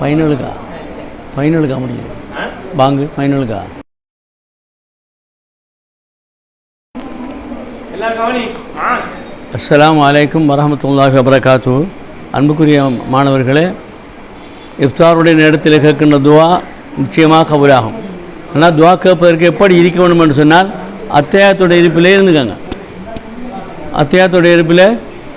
பதினேழுக்கா பதினேழுக்கா முடியும் பாங்கு பதினேழுக்கா அஸ்ஸலாமு அலைக்கும் வரஹமத்துல்லாஹி வபரகாத்து. அன்புக்குரிய மாணவர்களே இஃப்தாருடைய நேரத்தில் கேட்கின்ற துவா நிச்சயமாக கபூலாகும். ஆனால் துவா கேட்பதற்கு எப்படி இருக்க வேண்டும் என்று சொன்னால் அத்தையாத்துடைய இருப்பிலே இருந்துக்கங்க. அத்தையாத்துடைய இருப்பில்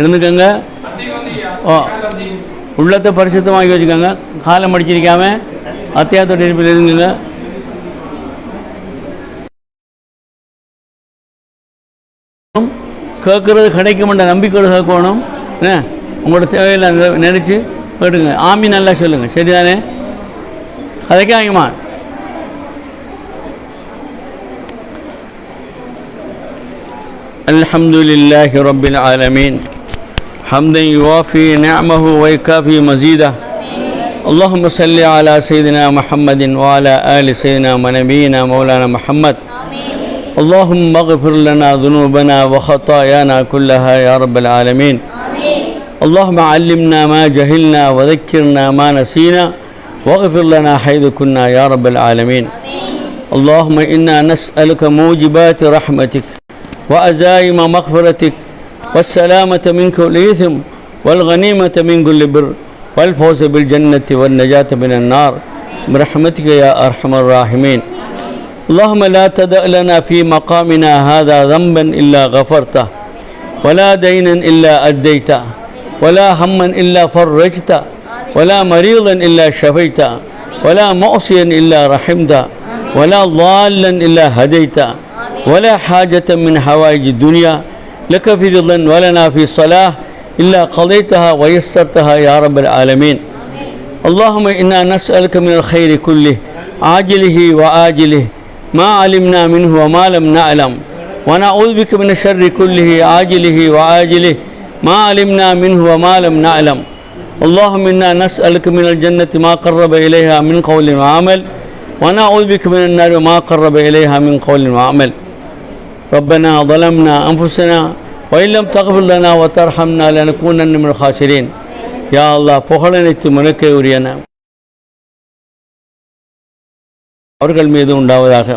இருந்துக்கங்க. ஓ உள்ளத்தை பரிசுத்தமாகி வச்சுக்கோங்க காலை மடிச்சிருக்காம அத்தையாத்துடைய இருப்பில் இருந்துங்க கேட்குறது கிடைக்குமென்ற நம்பிக்கையோடு கேட்கணும் என்ன உங்களோட தேவையில் நினச்சி கேட்டுங்க ஆமி நல்லா சொல்லுங்கள் சரிதானே கதைக்காங்கம்மா الحمد لله رب العالمين حمدا يوافي نعمه ويكافي مزيده. اللهم صل على سيدنا محمد وعلى آل سيدنا ونبينا مولانا محمد. اللهم اغفر لنا ذنوبنا وخطايانا كلها يا رب العالمين. اللهم علمنا ما جهلنا وذكرنا ما نسينا واغفر لنا حيث كنا يا رب العالمين. اللهم إنا نسألك موجبات رحمتك وأزايم مغفرتك والسلامة من كل إثم والغنيمة من كل بر والفوز بالجنة والنجاة من النار برحمتك يا أرحم الراحمين. اللهم لا تدع لنا في مقامنا هذا ذنبا إلا غفرته ولا دينا إلا أديته ولا هما إلا فرجته ولا مريضا إلا شفيته ولا معصيا إلا رحمته ولا ضالا إلا هديته ولا حاجة من حوائج الدنيا لك في رضا ولنا في صلاح إلا قضيتها ويسرتها يا رب العالمين. اللهم إنا نسألك من الخير كله عاجله وآجله ما علمنا منه وما لم نعلم. ونعوذ بك من الشر كله عاجله وآجله ما علمنا منه وما لم نعلم. اللهم إنا نسألك من الجنة ما قرب إليها من قول وعمل ونعوذ بك من النار ما قرب إليها من قول وعمل. ربنا ظلمنا أنفسنا وإن لم تغفر لنا وترحمنا لنكونن من الخاسرين يا الله புகழனைத்து மனுக்கை உரியன அவர்கள் மீது உண்டாவதாக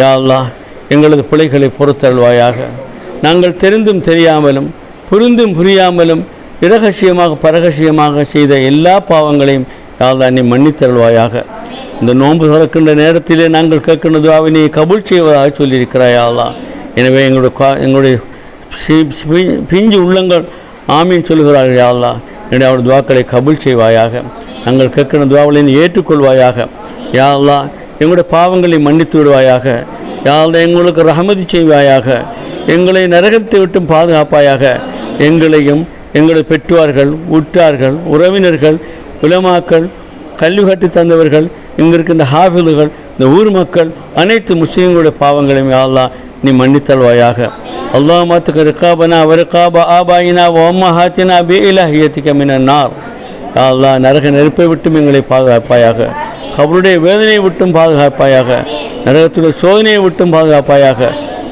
யா அல்லாஹ் எங்களது பிழைகளை பொறுத்தருள்வாயாக நாங்கள் தெரிந்தும் தெரியாமலும் புரிந்தும் புரியாமலும் இரகசியமாக பரகசியமாக செய்த எல்லா பாவங்களையும் யா அல்லாஹ் நீ மன்னித்தருள்வாயாக இந்த நோன்பு திறக்கின்ற நேரத்திலே நாங்கள் கேட்கின்ற துவாவை நீ கபூல் செய்வதாக சொல்லியிருக்கிறாய் யா அல்லாஹ் எனவே எங்களுடைய கா- எங்களுடைய பிஞ்சு உள்ளங்கள் ஆமீன் சொல்கிறார்கள் யாழ்லா என்னுடைய அவருடைய துவாக்களை கபுல் செய்வாயாக. நாங்கள் கேட்கிற துவாக்களை ஏற்றுக்கொள்வாயாக. யாழ்லா எங்களுடைய பாவங்களை மன்னித்து விடுவாயாக. யாழ்லா எங்களுக்கு ரஹமதி செய்வாயாக. எங்களை நரகத்தை விட்டும் பாதுகாப்பாயாக. எங்களையும் எங்களுடைய பெற்றோர்கள் உற்றார்கள் உறவினர்கள் உலமாக்கள் கல்வி கட்டி தந்தவர்கள் இங்கே இருக்கின்ற ஹாஃபிதுகள் இந்த ஊர் மக்கள் அனைத்து முஸ்லீம்களுடைய பாவங்களையும் யாழ்லா நீ மன்னித்தல்வாயாக. அல்லாஹ் மாத்துக்கு ரிகாபனா வரிகாப ஆபாயினா ஒம்மஹாத்தினா பி இலஹியத்திக்க மினார் அல்லா நரக நெருப்பை விட்டும் எங்களை பாதுகாப்பாயாக. கபருடைய வேதனையை விட்டும் பாதுகாப்பாயாக. நரகத்துடைய சோதனையை விட்டும் பாதுகாப்பாயாக.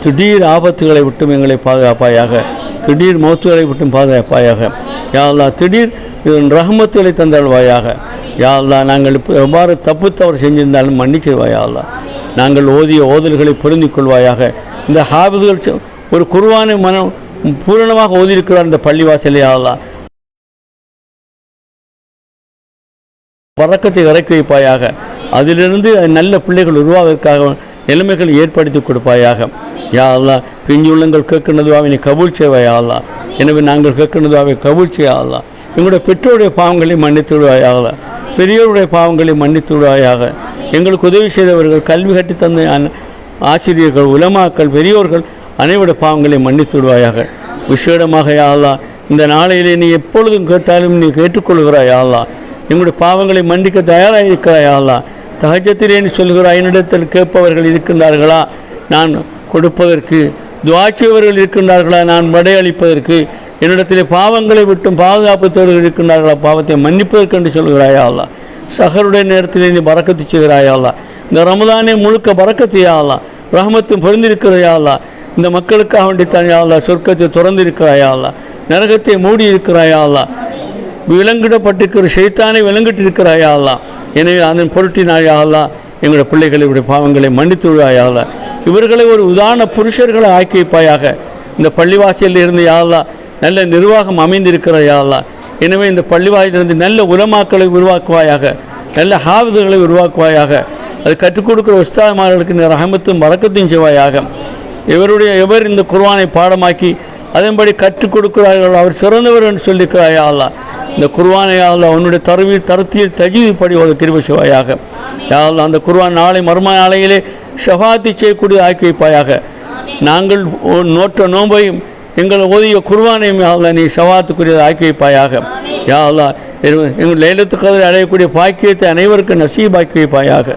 திடீர் ஆபத்துகளை விட்டும் எங்களை பாதுகாப்பாயாக. திடீர் மௌத்துகளை விட்டும் பாதுகாப்பாயாக. யா அல்லாஹ் திடீர் இதன் ரஹமத்துகளை தந்தாழ்வாயாக யா அல்லாஹ் நாங்கள் இப்போ எவ்வாறு தப்பு தவறு செஞ்சிருந்தாலும் மன்னிச்சிருவாயா அல்லா நாங்கள் ஓதிய ஓதல்களை புரிந்து கொள்வாயாக இந்த ஹாபிதுகள் ஒரு குருவான மனம் பூரணமாக ஓதியிருக்கிறார் இந்த பள்ளிவாசலே ஆளா பறக்கத்தை இறக்கி வைப்பாயாக. அதிலிருந்து நல்ல பிள்ளைகள் உருவாவதற்காக நிலைமைகள் ஏற்படுத்தி கொடுப்பாயாக. யா பிஞ்சு உள்ளங்கள் கேட்கின்றதுவாவை நீ கபூல் செய்வாயா எனவே நாங்கள் கேட்கின்றதுவாவை கபூல் செய்யா எங்களுடைய பெற்றோருடைய பாவங்களை மன்னித்து விடுவாயாக. பெரியோருடைய பாவங்களை மன்னித்து விடுவாயாக. எங்களுக்கு உதவி செய்தவர்கள் கல்வி கட்டி தந்த ஆசிரியர்கள் உலமாக்கள் பெரியோர்கள் அனைவருடைய பாவங்களை மன்னித்து விடுவாயாக. விசேடமாக யாழ்லா இந்த நாளையிலே நீ எப்பொழுதும் கேட்டாலும் நீ கேட்டுக்கொள்கிறாய் யாழ்லா எங்களுடைய பாவங்களை மன்னிக்க தயாராக இருக்கிறாய் யாழ்லா தகஜத்திலே நீ சொல்கிறாய் என்னிடத்தில் கேட்பவர்கள் இருக்கின்றார்களா? நான் கொடுப்பதற்கு துவாட்சியவர்கள் இருக்கின்றார்களா? நான் விடையளிப்பதற்கு என்னிடத்திலே பாவங்களை விட்டும் பாதுகாப்புத்தவர்கள் இருக்கின்றார்களா? பாவத்தை மன்னிப்பதற்கு என்று சொல்கிறாயா அல்லா. சகருடைய நேரத்தில் நீ பறக்கத்து செய்கிறாயா அல்லா. இந்த ரமதானே முழுக்க பறக்கத்தையா அல்லாஹ். ரஹமத்தும் பொருந்திருக்கிறையாளா இந்த மக்களுக்காக வேண்டி தனியாளா சொர்க்கத்தை திறந்திருக்கிறாயாளா நரகத்தை மூடி இருக்கிறாயாளா விலங்கிடப்பட்டிருக்கிற சைத்தானை விலங்கிட்டு இருக்கிறாயாளா எனவே அதன் பொருட்டினாயாளா அல்லா எங்களுடைய பிள்ளைகளுடைய பாவங்களை மன்னித்து விடாயா இவர்களை ஒரு உதாரண புருஷர்களை ஆக்கி வைப்பாயாக இந்த பள்ளிவாசியில் இருந்து யாழ்லா நல்ல நிர்வாகம் அமைந்திருக்கிற யாழ்லா எனவே இந்த பள்ளிவாசியிலிருந்து நல்ல உலமாக்களை உருவாக்குவாயாக நல்ல ஹாவிதர்களை உருவாக்குவாயாக. அது கற்றுக் கொடுக்கிற உஸ்தாமார்களுக்கு இந்த ரஹமத்தும் வழக்கத்தையும் செய்வாயாக இவருடைய எவர் இந்த குர்வானை பாடமாக்கி அதன்படி கற்றுக் கொடுக்கிறார்கள் அவர் சிறந்தவர் என்று சொல்லிக்கிறாயா அல்லா இந்த குர்வானை அல்லா உன்னுடைய தருவி தரத்தில் தஜீது ஒரு கிருப செய்வாயாக யா அந்த குர்வான் நாளை மர்ம நாளையிலே ஷஃபாத்தி செய்யக்கூடிய ஆக்கி வைப்பாயாக. நாங்கள் நோற்ற நோன்பையும் எங்கள் ஓதிய குர்வானையும் யா நீ ஷவாத்துக்குரியதை ஆக்கி வைப்பாயாக. யா எங்கள் எங்கள் அடையக்கூடிய பாக்கியத்தை அனைவருக்கும் நசீபாக்கி வைப்பாயாக.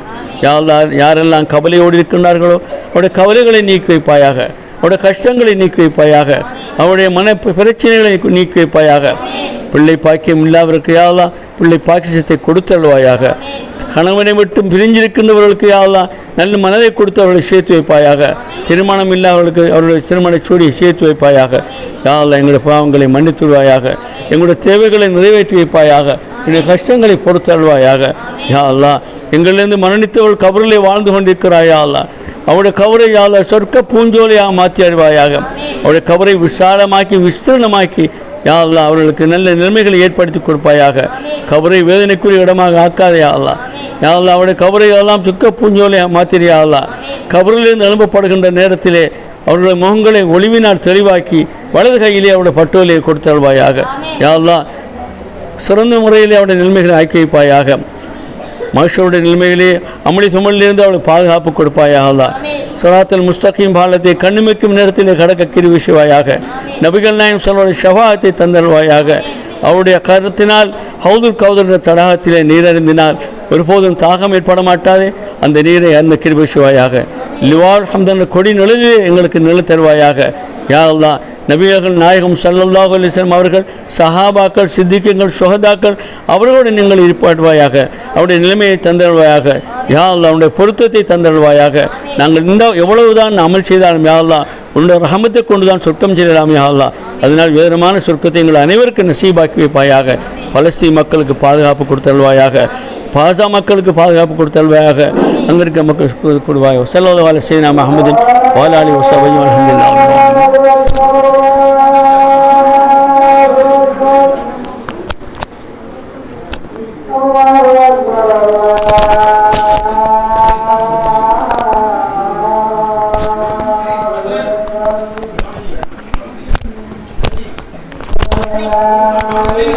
யார் யாரெல்லாம் கவலையோடு இருக்கின்றார்களோ அவருடைய கவலைகளை நீக்கி வைப்பாயாக அவருடைய கஷ்டங்களை நீக்கி வைப்பாயாக அவருடைய மன பிரச்சனைகளை நீக்கி- வைப்பாயாக பிள்ளை பாக்கியம் இல்லாதவருக்கு யாவலாம் பிள்ளை பாக்கியத்தை கொடுத்தல்வாயாக கணவனை மட்டும் பிரிஞ்சிருக்கின்றவர்களுக்கு யாவலாம் நல்ல மனதை கொடுத்து அவர்களை சேர்த்து வைப்பாயாக. திருமணம் இல்லாதவர்களுக்கு அவருடைய திருமண சூடியை சேர்த்து வைப்பாயாக. யாரெல்லாம் எங்களுடைய பாவங்களை மன்னித்துள்வாயாக. எங்களுடைய தேவைகளை நிறைவேற்றி வைப்பாயாக. எங்களுடைய கஷ்டங்களை பொறுத்தருள்வாயாக. யாரெல்லாம் எங்களிலிருந்து மரணித்தவள் கபரிலே வாழ்ந்து கொண்டிருக்கிறாயா அல்லா அவருடைய கவரை யால சொர்க்க பூஞ்சோலையாக மாற்றி அறிவாயாக அவருடைய கவரை விசாலமாக்கி விஸ்தீர்ணமாக்கி யாழ்லா அவர்களுக்கு நல்ல நிலைமைகளை ஏற்படுத்தி கொடுப்பாயாக. கவரை வேதனைக்குரிய இடமாக ஆக்காதே யா அல்லாஹ் அவருடைய கவரை எல்லாம் சுக்க பூஞ்சோலையாக மாற்றிறியா அல்லா கபரிலிருந்து அனுப்பப்படுகின்ற நேரத்திலே அவருடைய முகங்களை ஒளிவினால் தெளிவாக்கி வலது கையிலே அவருடைய பட்டோலையை கொடுத்தல்வாயாக யாழ்லா சிறந்த முறையிலே அவருடைய நிலைமைகளை ஆக்கி வைப்பாயாக. மனுஷருடைய நிலைமையிலே அமளி சுமலிலிருந்து அவளை பாதுகாப்பு கொடுப்பாயாக அல்லா? சராத்தல் முஸ்தகீம் பாலத்தை கண்ணுமைக்கும் நேரத்திலே கடக்க கிருவிசுவாயாக. நபிகள் நாயம் சொல்லுடைய ஷபாத்தை தந்தல்வாயாக அவருடைய கருத்தினால் ஹவுதுல் கவுதருடைய தடாகத்திலே நீரறிந்தினால் ஒருபோதும் தாகம் ஏற்பட மாட்டாதே. அந்த நீரை அந்த கிருபிசுவாயாக லிவால் ஹம்தன் கொடி நிழலிலே எங்களுக்கு நிழல் தருவாயாக. யா அல்லாஹ் நபியர்கள் நாயகம் ஸல்லல்லாஹு அலிஸ்லாம் அவர்கள் சஹாபாக்கள் சித்திக்கங்கள் சுஹதாக்கள் அவர்களோடு நீங்கள் இருப்பாடுவாயாக அவருடைய நிலைமையை தந்தருவாயாக யா அவனுடைய பொருத்தத்தை தந்தருவாயாக நாங்கள் இந்த எவ்வளவுதான் அமல் செய்தாலும் யா உன்னுடைய ரஹமத்தை கொண்டு தான் சொர்க்கம் செய்யலாம் யா அதனால் வேதமான சொர்க்கத்தை எங்கள் அனைவருக்கும் நசீபாக்கி வைப்பாயாக. பலஸ்தீன் மக்களுக்கு பாதுகாப்பு கொடுத்தல்வாயாக பாசா மக்களுக்கு பாதுகாப்பு கொடுத்தல்வாயாக அங்கே இருக்க மக்கள் கூடுவாய் செல்லோத வாழ சீனா அஹமதின் வாலாலி வசபையும் அலமதுல்லா Allah